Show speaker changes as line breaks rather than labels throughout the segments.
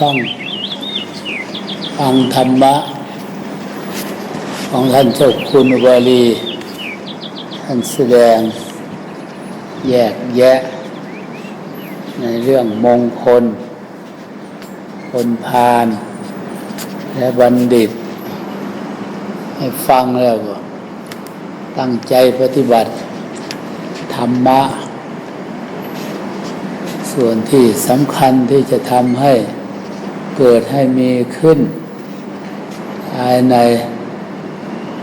ฟังฟังธรรมะ ของท่านเจ้าคุณอุบาลีท่านแสดง แยกแยะ ในเรื่องมงคล คนพาลและบัณฑิต ให้ฟังแล้วก็ตั้งใจปฏิบัติ ธรรมะ ส่วนที่สำคัญที่จะทำให้ เกิดให้มีขึ้น ภายใน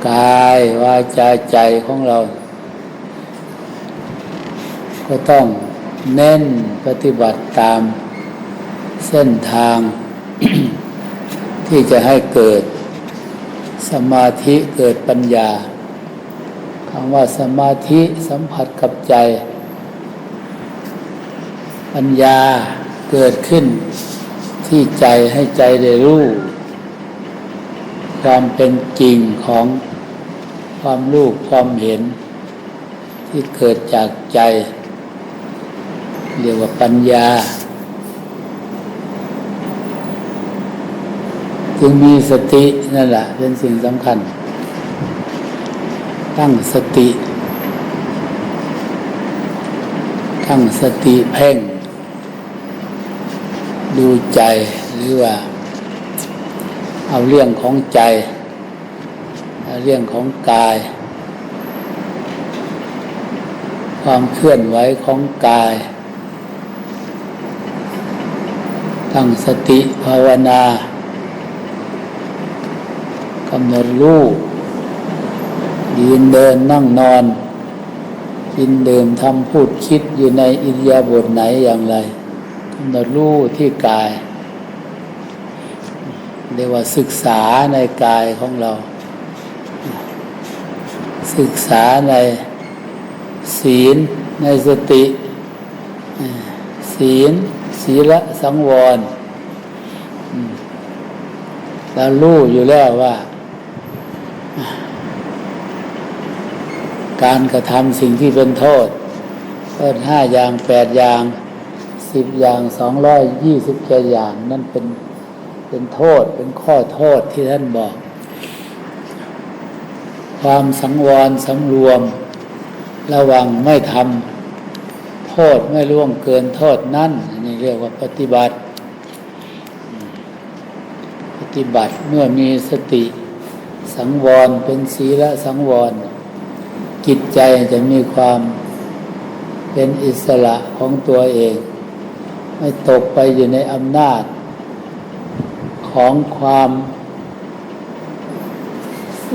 กายวาจาใจของเรา ก็ต้องเน้นปฏิบัติตามเส้นทาง ที่จะให้เกิดสมาธิเกิดปัญญาคำว่าสมาธิสัมผัสกับใจ ปัญญาเกิดขึ้น ที่ใจให้ใจได้รู้ ความเป็นจริงของความรู้ความเห็น ที่เกิดจากใจ เรียกว่าปัญญา จึงมีสตินั่นแหละเป็นสิ่งสำคัญ ตั้งสติ ตั้งสติเพ่ง ดูใจหรือว่า เอาเรื่องของใจ เอาเรื่องของกาย ความเคลื่อนไหวของกายตั้งสติภาวนากำหนดรู้ยืนเดินนั่งนอน กินดื่มทำพูดคิดอยู่ในอิริยาบถไหนอย่างไรำหนดรู้ที่กาย เรียกว่าศึกษาในกายของเรา ศึกษาในศีลในสติ ศีลศีละสังวรเรารู้อยู่แล้วว่า การกระทำสิ่งที่เป็นโทษโทษห้าอย่างแปดอย่าง สิบอย่างสองร้อยยี่สิบเจอย่างนั่นเป็นเป็นโทษเป็นข้อโทษที่ท่านบอก ความสังวรสำรวม ระวังไม่ทำโทษไม่ล่วงเกินโทษนั่นนี่เรียกว่าปฏิบัติ ปฏิบัติเมื่อมีสติ สังวรเป็นศีละสังวร จิตใจจะมีความเป็นอิสระของตัวเอง ไม่ตกไปอยู่ในอำนาจ ของความ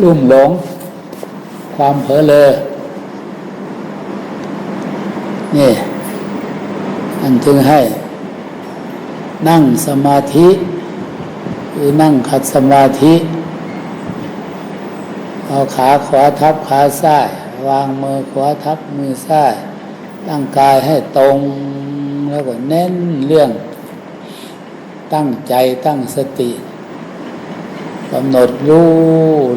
ลุ่มหลง ความเผลอเลอนี่อันจึงให้ นั่งสมาธิหรือนั่งขัดสมาธิ เอาขาขวาทับขาซ้าย วางมือขวาทับมือซ้ายตั้งกายให้ตรง แล้วก็เน้นเรื่อง ตั้งใจตั้งสติกำหนดรู้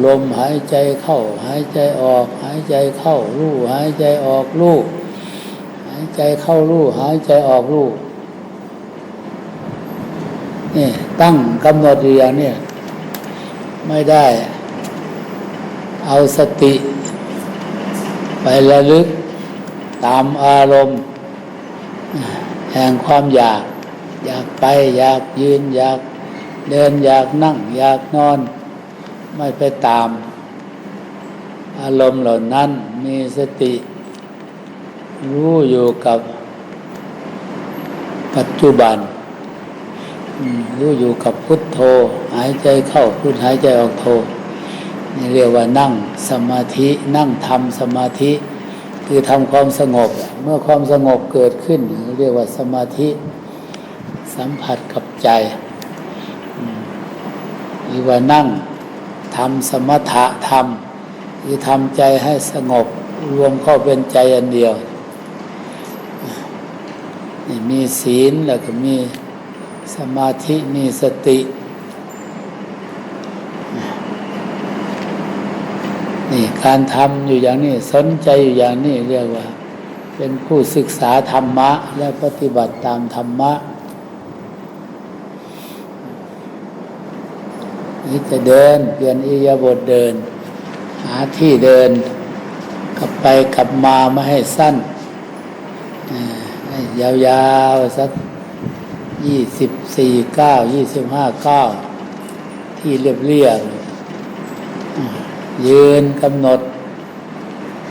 ลมหายใจเข้า หายใจออก หายใจเข้ารู้หายใจออกรู้หายใจเข้ารู้หายใจออกรู้นี่ตั้งกำหนดอยู่อย่างนี้ไม่ได้ เอาสติ ไประลึกตามอารมณ์ แห่งความอยาก อยากไป อยากยืน อยากเดินอยากนั่ง อยากนอน ไม่ไปตาม อารมณ์เหล่านั้นมีสติ รู้อยู่กับปัจจุบันรู้อยู่กับพุทโธ หายใจเข้าพุทหายใจออกโธนี่เรียกว่านั่งสมาธินั่งทำสมาธิ คือทำความสงบ เมื่อความสงบเกิดขึ้น เรียกว่าสมาธิสัมผัสกับใจหรือว่านั่งทำสมถะธรรมคือทำใจให้สงบรวมเข้าเป็นใจอันเดียวมีศีลแล้วก็มีสมาธิมีสตินี่ การทำอยู่อย่างนี้สนใจอยู่อย่างนี้เรียกว่า เป็นผู้ศึกษาธรรมะ และปฏิบัติตามธรรมะนี่จะเดินเปลี่ยนอิริยาบถเดิน หาที่เดิน กลับไปกลับมาไม่ให้สั้นยาวๆสักยี่สิบสี่เก้ายี่สิบห้าเก้าที่เรียบเรียบ ยืนกำหนด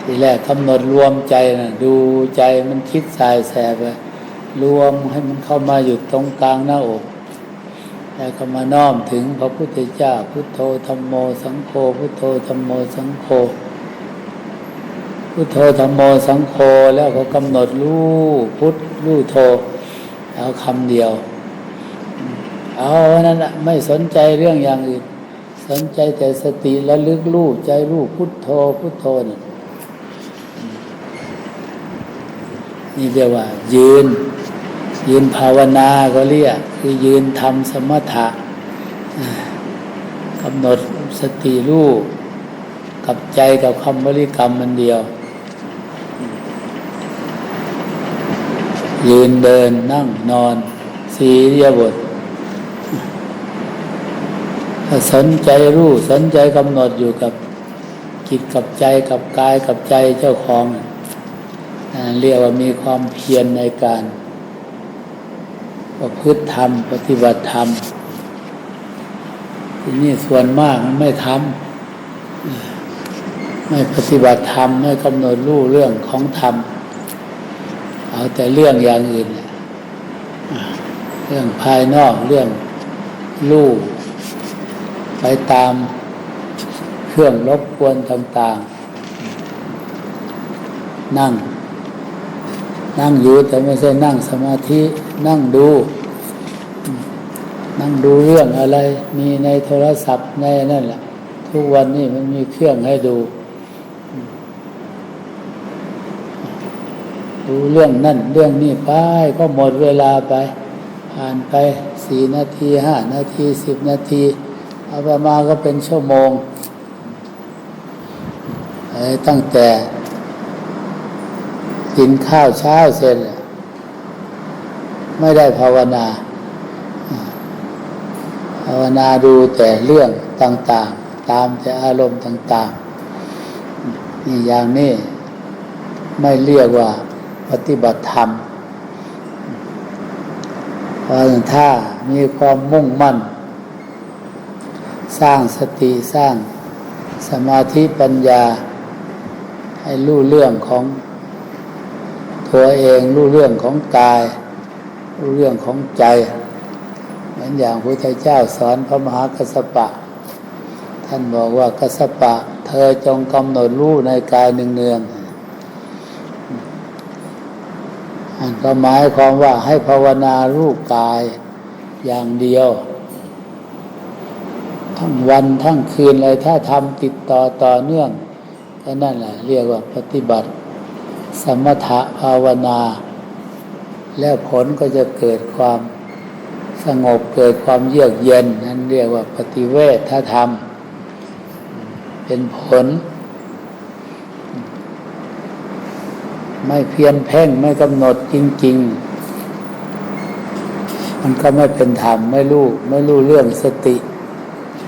ทีแรกกำหนดรวมใจนะดูใจมันคิดสายแสบไปรวมให้มันเข้ามาอยู่ตรงกลางหน้าอกแล้วก็มาน้อมถึงพระพุทธเจ้า พุทโธธรรมโม สังโฆพุทโธธรรมโมสังโฆพุทโธธรรมโมสังโฆแล้วก็กำหนดรู้พุทรู้โธเอาคำเดียว เอานั่นแหละไม่สนใจเรื่องอย่างอื่น สนใจแต่สติและลึกรู้ใจรู้พุทโธพุทโธนี่นี่เรียกว่า ยืน ยืนภาวนาก็เรียก คือยืนทำสมถะกำหนดสติรู้กับใจกับคำบริกรรมมันเดียว ยืนเดินนั่งนอน สีเรียบท สนใจรู้สนใจกำหนดอยู่กับจิตกับใจกับกายกับใจเจ้าของเรียกว่ามีความเพียรในการประพฤติธรรม ปฏิบัติธรรมที่นี่ส่วนมากมันไม่ทำไม่ปฏิบัติธรรมไม่กำหนดรู้เรื่องของธรรม เอาแต่เรื่องอย่างอื่น เรื่องภายนอกเรื่องรู้ ไปตามเครื่องรบกวนต่างๆ นั่ง นั่งอยู่แต่ไม่ใช่นั่งสมาธินั่งดู นั่งดูเรื่องอะไร มีในโทรศัพท์ในนั่นแหละ ทุกวันนี้มันมีเครื่องให้ดู ดูเรื่องนั่นเรื่องนี้ไปก็หมดเวลาไป ผ่านไปสี่นาทีห้านาทีสิบนาที เอาไปมาก็เป็นชั่วโมงตั้งแต่กินข้าวเช้าเสร็จไม่ได้ภาวนา ภาวนาดูแต่เรื่องต่าง ๆ ตามแต่อารมณ์ต่าง ๆ นี่อย่างนี้ไม่เรียกว่าปฏิบัติธรรมเพราะถ้ามีความมุ่งมั่น สร้างสติสร้างสมาธิปัญญา ให้รู้เรื่องของตัวเองรู้เรื่องของกาย รู้เรื่องของใจ เหมือนอย่างพระพุทธเจ้าสอนพระมหากัสสปะ ท่านบอกว่ากัสสปะ เธอจงกำหนดรู้ในกายเนืองอันก็หมายความว่าให้ภาวนารู้กายอย่างเดียว ทั้งวันทั้งคืนเลยถ้าทำติดต่อต่อเนื่องก็นั่นแหละเรียกว่าปฏิบัติ สมถะภาวนา แล้วผลก็จะเกิดความสงบเกิดความเยือกเย็น นั่นเรียกว่าปฏิเวทถ้าทำเป็นผล ไม่เพียนเพ่งไม่กำหนดจริง ๆ มันก็ไม่เป็นธรรมไม่รู้ ไม่รู้เรื่องสติ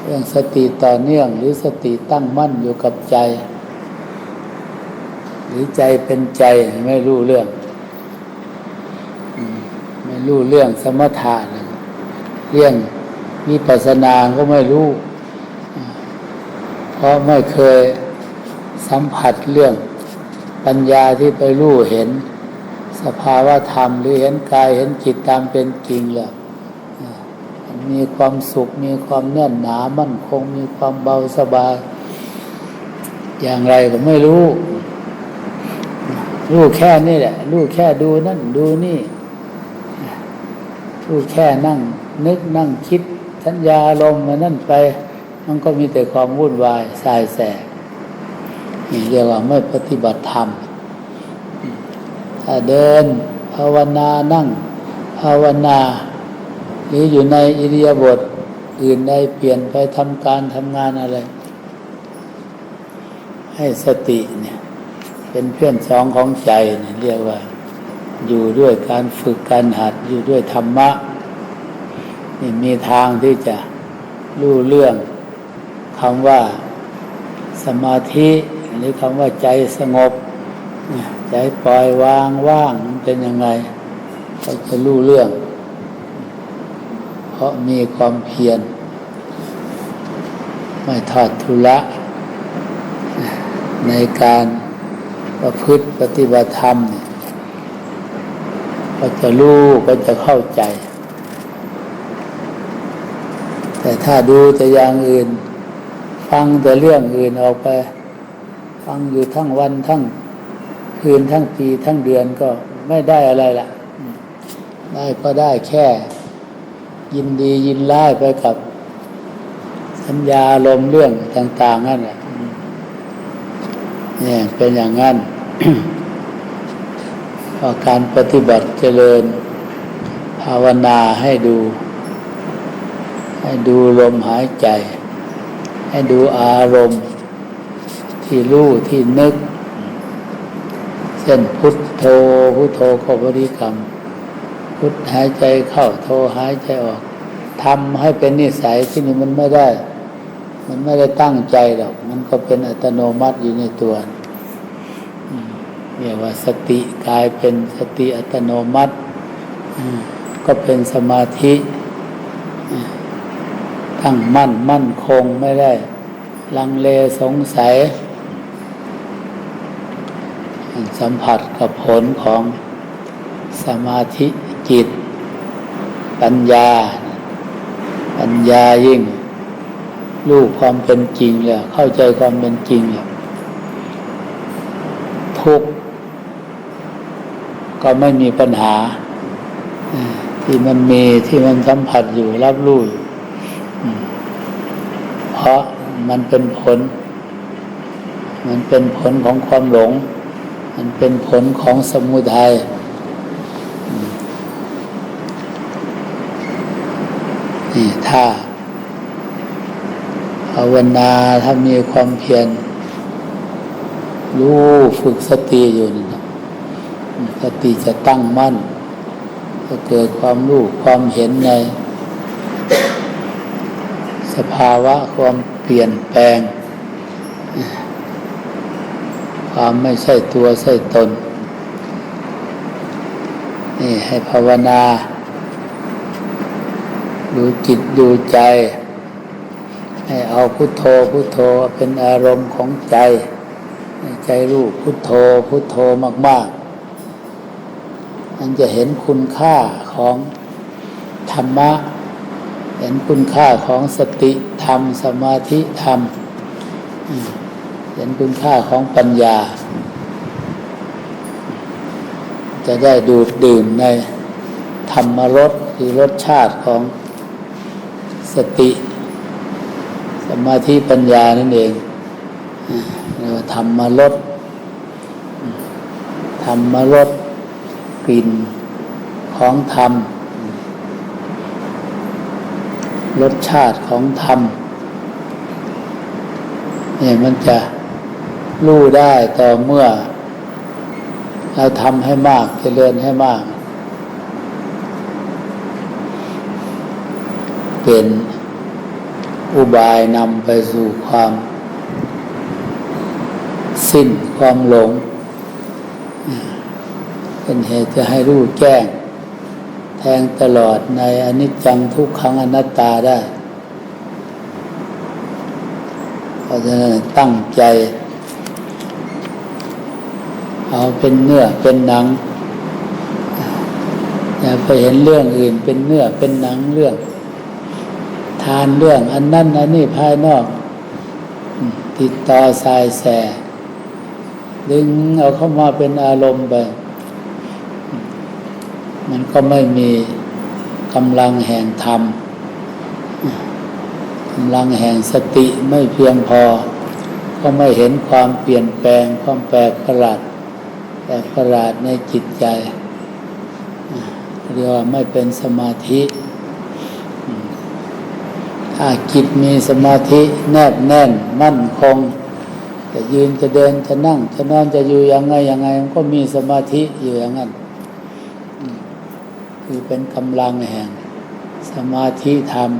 รื่องสติต่อเนื่องหรือสติตั้งมั่นอยู่กับใจ หรือใจเป็นใจไม่รู้เรื่อง ไม่รู้เรื่องสมถะนะเรื่องวิปัสนาก็ไม่รู้ เพราะไม่เคยสัมผัสเรื่องปัญญาที่ไปรู้เห็น สภาวะธรรมหรือเห็นกายเห็นจิตตามเป็นจริงแล้ว มีความสุข มีความแน่นหนามั่นคง มีความเบาสบาย อย่างไรก็ไม่รู้ รู้แค่นี่แหละ รู้แค่ดูนั่นดูนี่ รู้แค่นั่ง นึกนั่งคิดสัญญาลมมานั่นไป มันก็มีแต่ความวุ่นวายสายแสนี่เรียกว่าไม่ปฏิบัติธรรมถ้าเดิน ภาวนานั่ง ภาวนา หรืออยู่ในอิริยาบถอื่นใดเปลี่ยนไปทำการทำงานอะไร ให้สติเนี่ย เป็นเพื่อนสองของใจเนี่ยเรียกว่า อยู่ด้วยการฝึกการหัดอยู่ด้วยธรรมะนี่มีทางที่จะรู้เรื่องคำว่าสมาธิหรือคำว่าใจสงบ ใจปล่อยวางว่างมันเป็นยังไงก็จะรู้เรื่อง เพราะมีความเพียร ไม่ทอดทุละ ในการประพฤติปฏิบัติธรรม ก็จะรู้ก็จะเข้าใจ แต่ถ้าดูแต่อย่างอื่น ฟังแต่เรื่องอื่นออกไป ฟังอยู่ทั้งวันทั้งคืนทั้งปีทั้งเดือนก็ไม่ได้อะไรละได้ก็ได้แค่ ยินดียินไล่ไปกับ สัญญาลมเรื่องต่าง ๆ นั่นแหละเนี่ยเป็นอย่างนั้นพอการปฏิบัติเจริญ ภาวนาให้ดู ให้ดูลมหายใจ ให้ดูอารมณ์ ที่รู้ที่นึกเช่นพุทโธพุทโธขบริกรรม พุทหายใจเข้าโธหายใจออกทำให้เป็นนิสัยที่นี่มันไม่ได้ มันไม่ได้ตั้งใจหรอก มันก็เป็นอัตโนมัติอยู่ในตัวเรียกว่าสติกลายเป็นสติอัตโนมัติก็เป็นสมาธิตั้งมั่นมั่นคงไม่ได้ ลังเลสงสัย สัมผัสกับผลของสมาธิ จิต ปัญญา ปัญญายิ่งรู้ความเป็นจริงแล้วเข้าใจความเป็นจริงแล้วทุกข์ก็ไม่มีปัญหา ที่มันมีที่มันสัมผัสอยู่รับรู้เพราะมันเป็นผล มันเป็นผลของความหลง มันเป็นผลของสมุทัยม่าภาวนาถ้ามีความเพียรรู้ฝึกสติอยู่นี่นะสติจะตั้งมั่นจะเกิดความรู้ความเห็นใน สภาวะความเปลี่ยนแปลง ความไม่ใช่ตัวใช่ตน นี่ให้ภาวนา ดูจิตดูใจ ให้เอาพุทโธพุทโธเป็นอารมณ์ของใจใใจรู้พุทโธพุทโธมาก ๆ มันจะเห็นคุณค่าของธรรมะ เห็นคุณค่าของสติธรรม สมาธิธรรมอืมเห็นคุณค่าของปัญญา จะได้ดูดดื่มในธรรมรสคือรสชาติของ สติ สมาธิปัญญานั่นเองเรียกว่าธรรมรสอืมธรรมรสกลิ่นของธรรม รสชาติของธรรมเนี่ยมันจะรู้ได้ต่อเมื่อ เราทำให้มากเจริญให้มาก เป็นอุบายนำไปสู่ความ สิ้นความหลง เป็นเหตุจะให้รู้แจ้ง แทงตลอดในอนิจจังทุกขังอนัตตาได้ เพราะฉะนั้นตั้งใจ เอาเป็นเนื้อเป็นหนังอย่าไปเห็นเรื่องอื่นเป็นเนื้อเป็นหนังเรื่อง ทานเรื่อง อันนั้นอันนี้ภายนอก ติดต่อสายแส ดึงเอาเข้ามาเป็นอารมณ์ไป มันก็ไม่มีกำลังแห่งธรรมกำลังแห่งสติไม่เพียงพอ ก็ไม่เห็นความเปลี่ยนแปลงความแปลกประหลาดแปลกประหลาดในจิตใจเรียกว่าไม่เป็นสมาธิ ถ้าจิตมีสมาธิแนบแน่นมั่นคง จะยืนจะเดินจะนั่ง จะนอนจะอยู่ยังไงยังไง มันก็มีสมาธิอยู่อย่างนั้นคือเป็นกำลังแห่ง สมาธิธรรม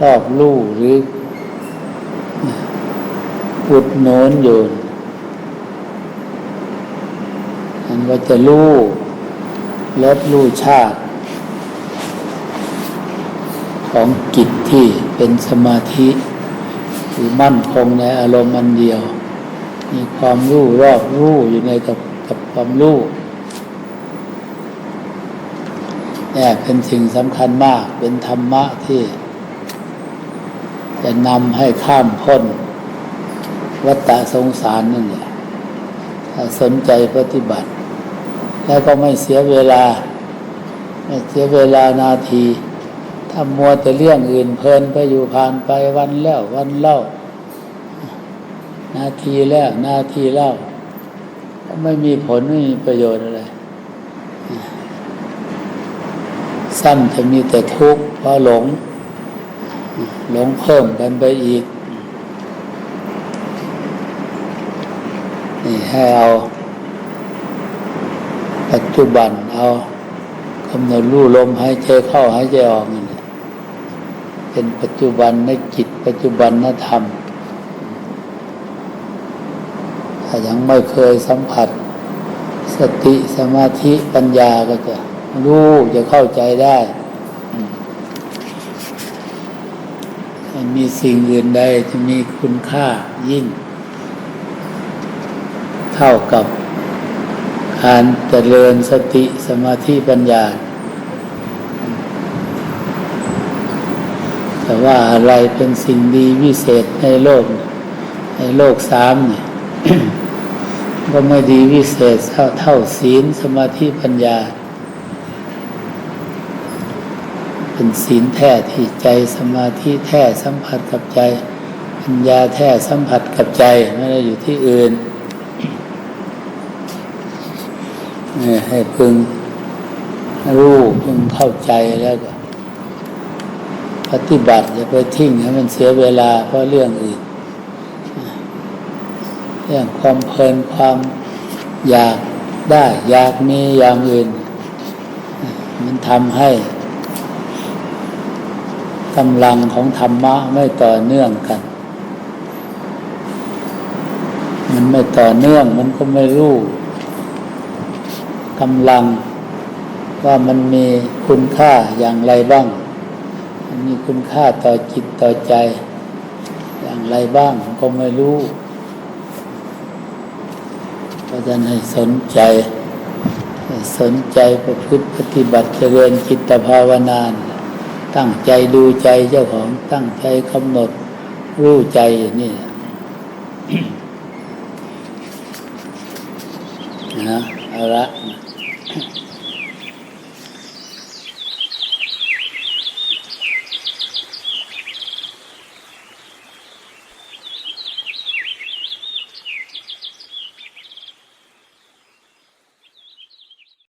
รอบรู้หรืออุดโนนอยู่มันก็จะรู้ลดรู้ชาติ ของกิจที่เป็นสมาธิคือมั่นคงในอารมณ์อันเดียว มีความรู้รอบรู้อยู่ในกับกับความรู้เนี่ยเป็นสิ่งสำคัญมากเป็นธรรมะที่ จะนำให้ข้ามพ้น วัฏสงสารนั่นแหละถ้าสนใจปฏิบัติ แล้วก็ไม่เสียเวลา ไม่เสียเวลานาที ถ้ามัวแต่เรื่องอื่นเพลินไปอยู่ผ่านไปวันแล้ววันเล่า นาทีแล้วนาทีเล่า ก็ไม่มีผลไม่มีประโยชน์อะไรซ้ำจะมีแต่ทุกข์เพราะหลง หลงเพิ่มกันไปอีก นี่ให้เอา ปัจจุบันเอากำหนดรู้ลมหายใจเข้าหายใจออกนี เป็นปัจจุบันในจิตปัจจุบันนธรรม ถ้ายังไม่เคยสัมผัส สติสมาธิปัญญาก็จะรู้จะเข้าใจได้มีสิ่งอื่นใดจะมีคุณค่ายิ่ง เท่ากับการเจริญสติสมาธิปัญญา แต่ว่าอะไรเป็นสิ่งดีวิเศษในโลก ในโลกสามเนี่ยก็ไม่ดีวิเศษเท่าเท่าศีลสมาธิปัญญา เป็นศีลแท้ที่ใจสมาธิแท้สัมผัสกับใจ ปัญญาแท้สัมผัสกับใจไม่ได้อยู่ที่อื่นนี่ให้พึงรู้พึงเข้าใจแล้วก็ ปฏิบัติอย่าไปทิ้งให้มันเสียเวลาเพราะเรื่องอื่น เรื่องความเพลินความอยากได้อยากมีอย่างอื่น มันทำให้กำลังของธรรมะไม่ต่อเนื่องกัน มันไม่ต่อเนื่องมันก็ไม่รู้กำลังว่ามันมีคุณค่าอย่างไรบ้าง มีคุณค่าต่อจิตต่อใจ อย่างไรบ้างก็ไม่รู้เพราะฉะนั้นให้สนใจ สนใจประพฤติปฏิบัติเจริญจิตภาวนานตั้งใจดูใจเจ้าของตั้งใจกำหนดรู้ใจนี่นะเอาละ